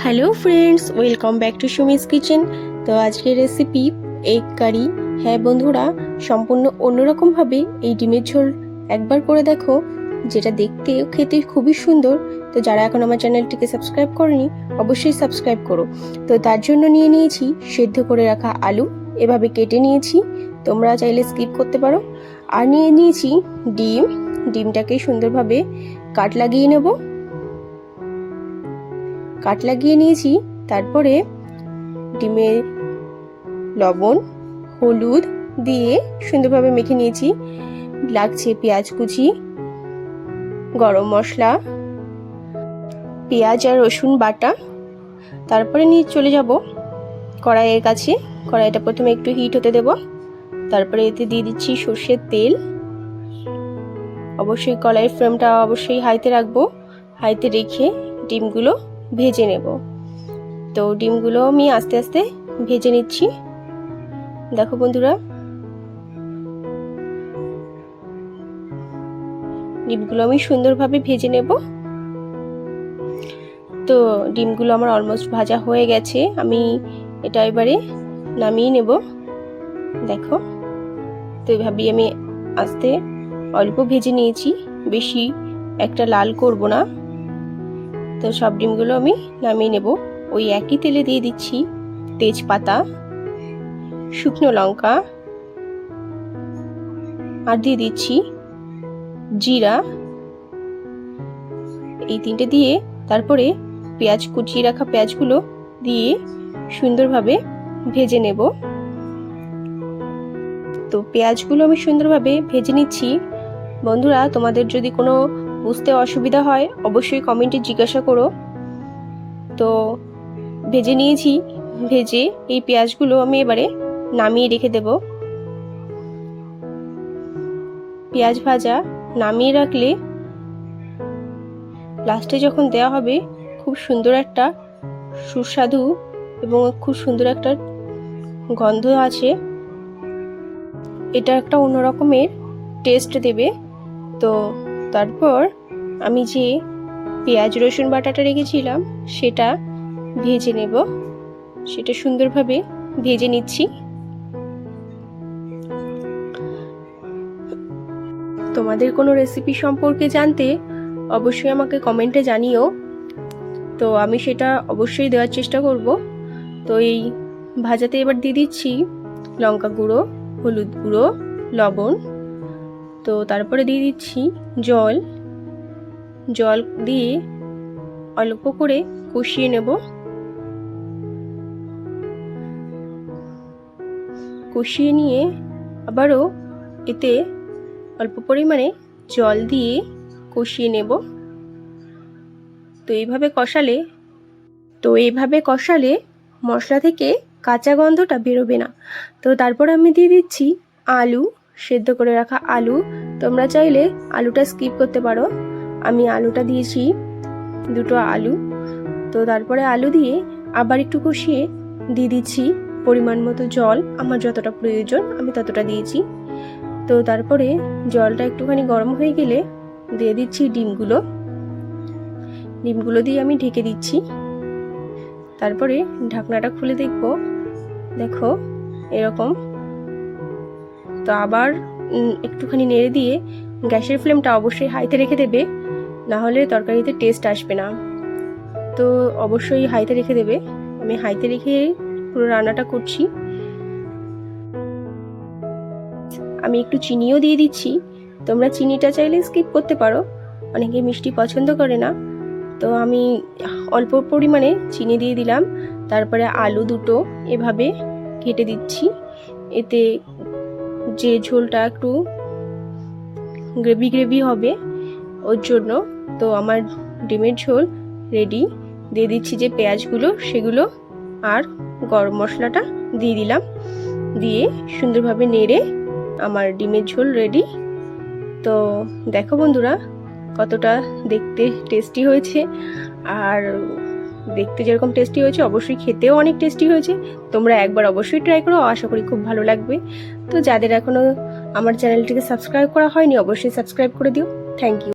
Hello friends welcome back to Sumi's kitchen তো আজকের recipe egg কারি হ্যাঁ বন্ধুরা, সম্পূর্ণ অন্যরকমভাবে এই ডিমের ঝোল একবার করে দেখো, যেটা দেখতে খেতে খুবই সুন্দর। তো যারা এখন আমার চ্যানেলটিকে সাবস্ক্রাইব করেনি, অবশ্যই সাবস্ক্রাইব করো। তো তার জন্য নিয়ে নিয়েছি সেদ্ধ করে রাখা আলু, এভাবে কেটে নিয়েছি। তোমরা চাইলে স্কিপ করতে পারো। আর নিয়ে নিয়েছি ডিম। ডিমটাকে সুন্দরভাবে কাট লাগিয়ে নেব। কাট লাগিয়ে নিয়েছি। তারপরে ডিমে লবণ, হলুদ দিয়ে সুন্দরভাবে মেখে নিয়েছি। লাগছে পেঁয়াজ কুচি, গরম মশলা, পেঁয়াজ আর রসুন বাটা। তারপরে নিয়ে চলে যাব কড়াইয়ের কাছে। কড়াইটা প্রথমে একটু হিট হতে দেব। তারপরে এতে দিয়ে দিচ্ছি সর্ষের তেল। অবশ্যই কড়াইয়ের ফ্লেমটা অবশ্যই হাইতে রাখব। হাইতে রেখে ডিমগুলো ভেজে নেব। তো ডিমগুলো আমি আস্তে আস্তে ভেজে নিচ্ছি। দেখো বন্ধুরা। ডিমগুলো আমি সুন্দরভাবে ভেজে নেব। তো ডিমগুলো আমার অলমোস্ট ভাজা হয়ে গেছে। আমি এটা এবারে নামিয়ে নেব। দেখো। তো এইভাবেই আমি আস্তে অল্প ভেজে নিয়েছি। বেশি একটা লাল করব না। তো সব ডিমগুলো আমি নামিয়ে নেব। ওই একই তেলে দিয়ে দিচ্ছি তেজপাতা, শুকনো লঙ্কা আর দিয়ে দিচ্ছি জিরা। এই তিনটে দিয়ে তারপরে পেঁয়াজ, কুচিয়ে রাখা পেঁয়াজগুলো দিয়ে সুন্দরভাবে ভেজে নেব। তো পেঁয়াজগুলো আমি সুন্দরভাবে ভেজে নিচ্ছি। বন্ধুরা, তোমাদের যদি কোনো বুঝতে অসুবিধা হয়, অবশ্যই কমেন্টে জিজ্ঞাসা করো। তো ভেজে নিয়েছি, ভেজে এই পেঁয়াজগুলো আমি এবারে নামিয়ে রেখে দেব। পেঁয়াজ ভাজা নামিয়ে রাখলে লাস্টে যখন দেওয়া হবে, খুব সুন্দর একটা সুস্বাদু এবং খুব সুন্দর একটা গন্ধ আছে। এটা একটা অন্যরকমের টেস্ট দেবে। তো তারপর আমি যে পেঁয়াজ, রসুন বাটাটা রেখেছিলাম, সেটা ভেজে নেব। সেটা সুন্দরভাবে ভেজে নিচ্ছি। তোমাদের কোনো রেসিপি সম্পর্কে জানতে অবশ্যই আমাকে কমেন্টে জানিও। তো আমি সেটা অবশ্যই দেওয়ার চেষ্টা করব। তো এই ভাজাতে এবার দিয়ে দিচ্ছি লঙ্কা গুঁড়ো, হলুদ গুঁড়ো, লবণ। তো তারপরে দিয়ে দিচ্ছি জল। জল দিয়ে অল্প করে কষিয়ে নেব। কষিয়ে নিয়ে আবারও এতে অল্প পরিমাণে জল দিয়ে কষিয়ে নেব। তো এইভাবে কষালে, তো এইভাবে কষালে মশলা থেকে কাঁচা গন্ধটা বেরোবে না। তো তারপর আমি দিয়ে দিচ্ছি আলু, সেদ্ধ করে রাখা আলু। তোমরা চাইলে আলুটা স্কিপ করতে পারো। আমি আলুটা দিয়েছি, দুটো আলু। তো তারপরে আলু দিয়ে আবার একটু কষিয়ে দিয়ে দিচ্ছি পরিমাণ মতো জল। আমার যতটা প্রয়োজন আমি ততটা দিয়েছি। তো তারপরে জলটা একটুখানি গরম হয়ে গেলে দিয়ে দিচ্ছি ডিমগুলো। ডিমগুলো দিয়ে আমি ঢেকে দিচ্ছি। তারপরে ঢাকনাটা খুলে দেখব। দেখো, এরকম। তো আবার একটুখানি নেড়ে দিয়ে গ্যাসের ফ্লেমটা অবশ্যই হাইতে রেখে দেবে। না হলে তরকারিতে টেস্ট আসবে না। তো অবশ্যই হাইতে রেখে দেবে। আমি হাইতে রেখে পুরো রান্নাটা করছি। আমি একটু চিনিও দিয়ে দিচ্ছি। তোমরা চিনিটা চাইলে স্কিপ করতে পারো। অনেকে মিষ্টি পছন্দ করে না। তো আমি অল্প পরিমাণে চিনি দিয়ে দিলাম। তারপরে আলু দুটো এভাবে কেটে দিচ্ছি। এতে যে ঝোলটা একটু গ্রেভি গ্রেভি হবে ওর জন্য। তো আমার ডিমের ঝোল রেডি দিয়ে দিচ্ছি যে পেঁয়াজগুলো, সেগুলো আর গরম মশলাটা দিয়ে দিলাম। দিয়ে সুন্দরভাবে নেড়ে আমার ডিমের ঝোল রেডি তো দেখো বন্ধুরা, কতটা দেখতে টেস্টি হয়েছে। আর দেখতে যেরকম টেস্টি হয়েছে, অবশ্যই খেতেও অনেক টেস্টি হয়েছে। তোমরা একবার অবশ্যই ট্রাই করো, আশা করি খুব ভালো লাগবে। তো যাদের এখনও আমার চ্যানেলটিকে সাবস্ক্রাইব করা হয়নি, অবশ্যই সাবস্ক্রাইব করে দিও। Thank you